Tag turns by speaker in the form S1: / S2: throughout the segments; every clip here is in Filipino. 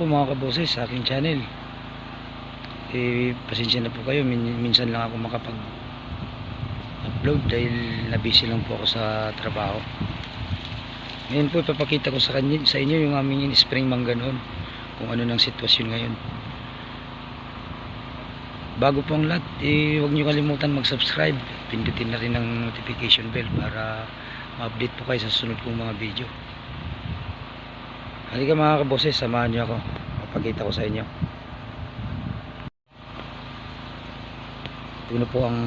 S1: Po mga kaboses sa aking channel. Eh, pasensya na po kayo. Min- minsan lang ako makapag upload dahil nabisi lang po ako sa trabaho. Ngayon po ipapakita ko sa, kanya, sa inyo yung aming spring mangga noon. Kung ano ng sitwasyon ngayon. Bago po ang lahat, eh, huwag nyo kalimutan mag-subscribe. Pindutin na rin ang notification bell para ma-update po kayo sa sunod kong mga video. Halika mga kaboses, samahan niyo ako. Papakita ko sa inyo. Ito na po ang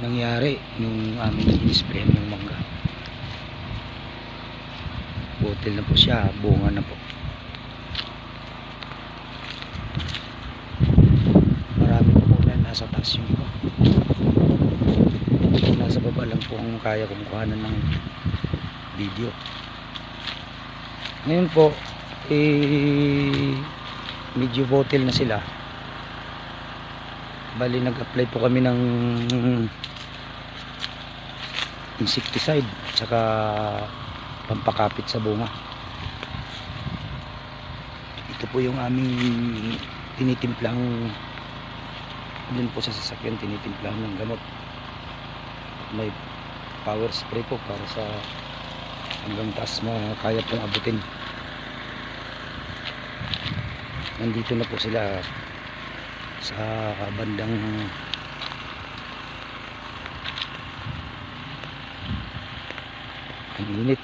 S1: nangyari nung aming in-spray ng mangga. Butil na po siya, bunga na po. Marami po na nasa taas yung iba. Nasa baba lang po ang kaya kong kuhanan ng video. Ngayon po, eh, medyo bottle na sila. Bali, nag-apply po kami ng insecticide tsaka pampakapit sa bunga. Ito po yung aming tinitimplang dun po sa sasakyan tinitimplang ng gamot. May power spray po para sa hanggang taas mo kaya pong abutin. Nandito na po sila sa bandang ang init.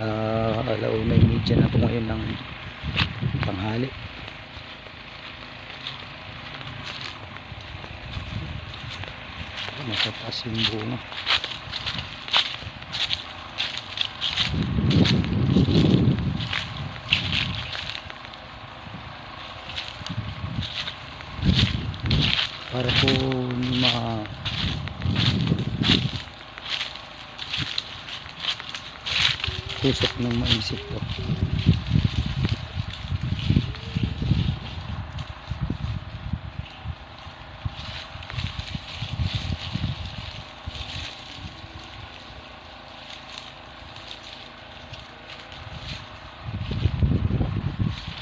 S1: Uh, alauna yung media na po ngayon ng panghali nasa taas yung bunga para po ma tusok ng maisip po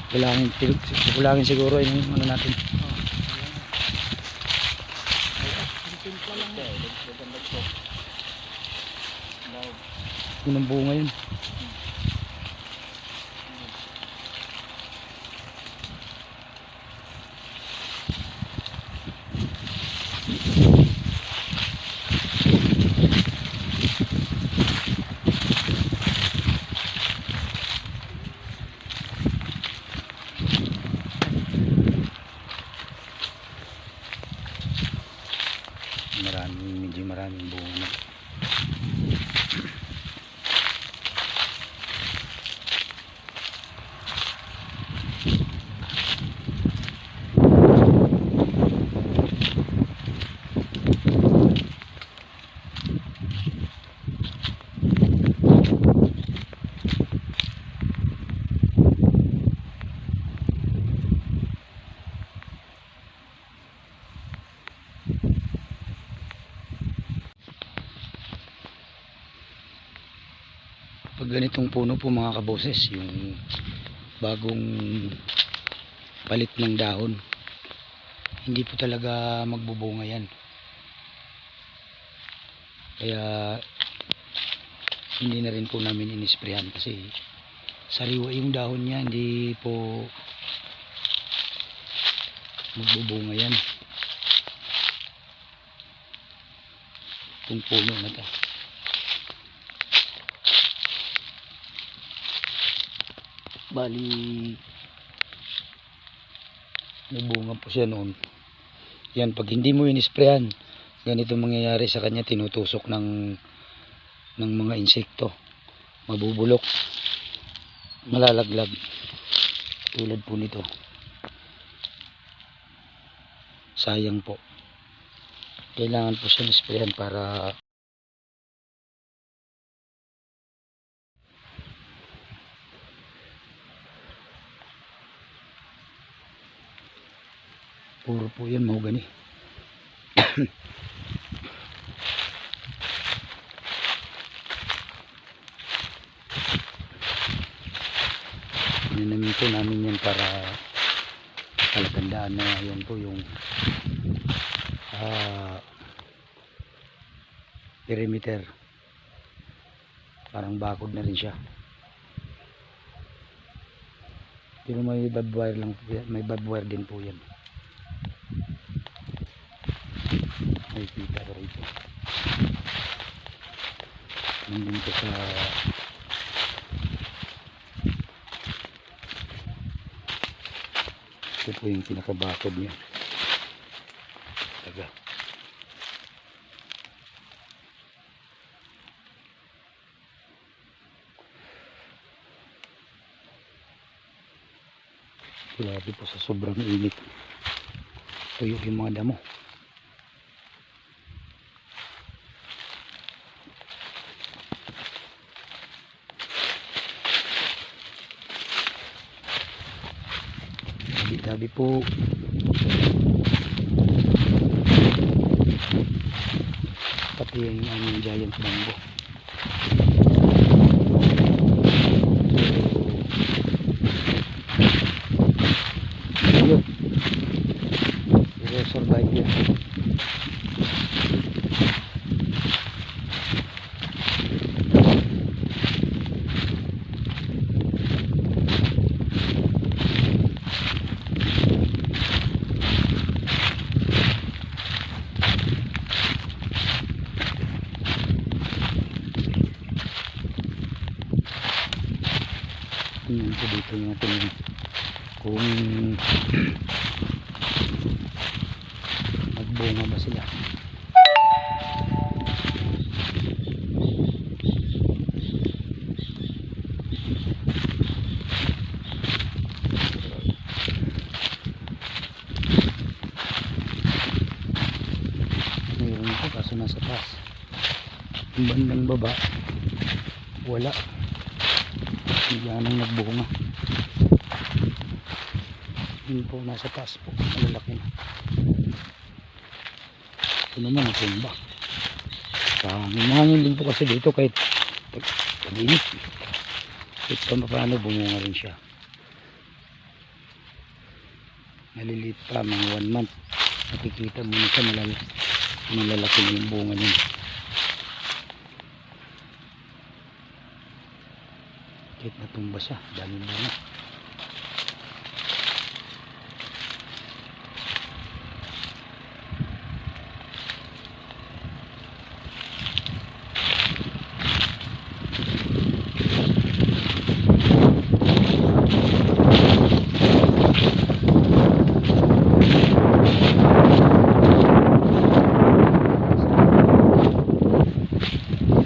S1: kulangin, kulangin siguro yung ano natin Unang bunga yun. Maraming, medyo maraming bunga na. Ganitong puno po mga kaboses yung bagong palit ng dahon. Hindi po talaga magbubunga yan. Kaya hindi na rin po namin inisprehan kasi sariwa yung dahon niya hindi po magbubunga yan. Itong puno na to bali may bunga po siya noon. Yan pag hindi mo inisprehan ganito mangyayari sa kanya tinutusok ng ng mga insekto. Mabubulok. Malalaglag. Tulad po nito. Sayang po. Kailangan po siya isprehan para puro po yan mahogani Tinamin po namin yan para palatandaan na yan po yung ah perimeter. Parang bakod na rin siya. Pero may barbed wire lang. May barbed wire din po yan. May kita ko rito. Nandun po sa ito po yung pinakabakod niya. Taga. Grabe po sa sobrang init. Tuyo yung mga damo. Tabi-tabi po. Pati yung aming giant bamboo. Ayun. Pero survive yan. Tingnan yung ating kung magbunga ba sila. Mayroon po kaso nasa taas. Yung bandang baba, wala. Bigla nang nagbunga. Yun po, nasa taas po. Malalaki na. Ito naman, ang tumba. Pangimangin din po kasi dito kahit pag, pag. Kahit pa paano bumunga rin siya. Maliliit pa, mga one month. Nakikita mo na siya malal malalaki na yung bunga niya. Kahit natumba siya, dami bunga.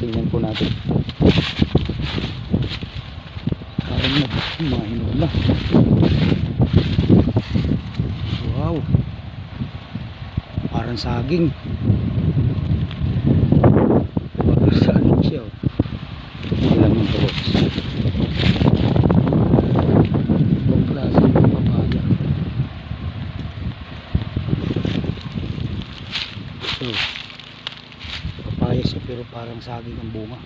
S1: Tingnan po natin. Kain na. Wow. Parang saging. Parang saging siya. oh. Ilan yung buhos. Ibang klase ng papaya. So, papaya siya pero parang saging ang bunga.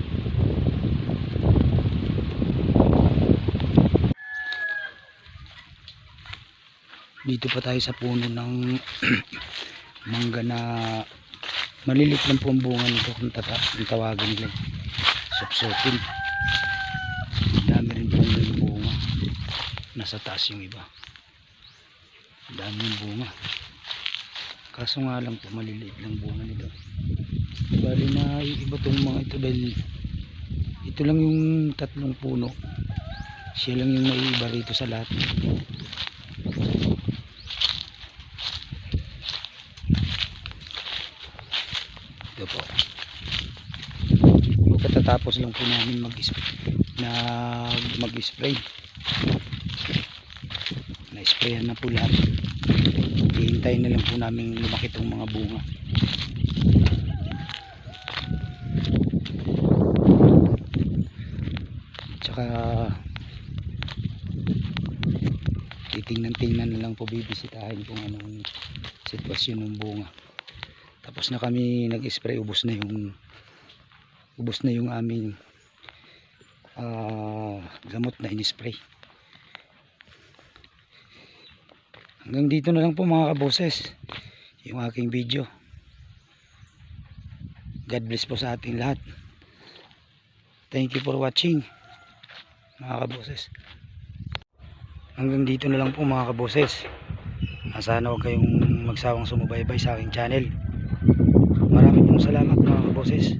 S1: Dito pa tayo sa puno ng mangga na malilit lang po ang bunga nito kung, tata, kung tawagin nila. Supsupin. Dami rin po yung bunga. Nasa taas yung iba. Dami yung bunga. Kaso nga lang po maliliit lang bunga nito. Bali na iba tong mga ito dahil ito lang yung tatlong puno. Siya lang yung naiiba rito sa lahat. Ito po. Pagkatapos lang po namin mag na mag-spray. Na-sprayan na po lahat. Hihintayin na lang po namin lumaki tong mga bunga. Tsaka titingnan-tingnan na lang po bibisitahin kung anong sitwasyon ng bunga. Tapos na kami nag-spray, ubos na yung ubos na yung aming ah, gamot na in-spray. Hanggang dito na lang po mga kaboses. Yung aking video. God bless po sa ating lahat. Thank you for watching. Mga kaboses. Hanggang dito na lang po mga kaboses. Sana huwag kayong magsawang sumubaybay sa aking channel. Maraming pong salamat mga kaboses.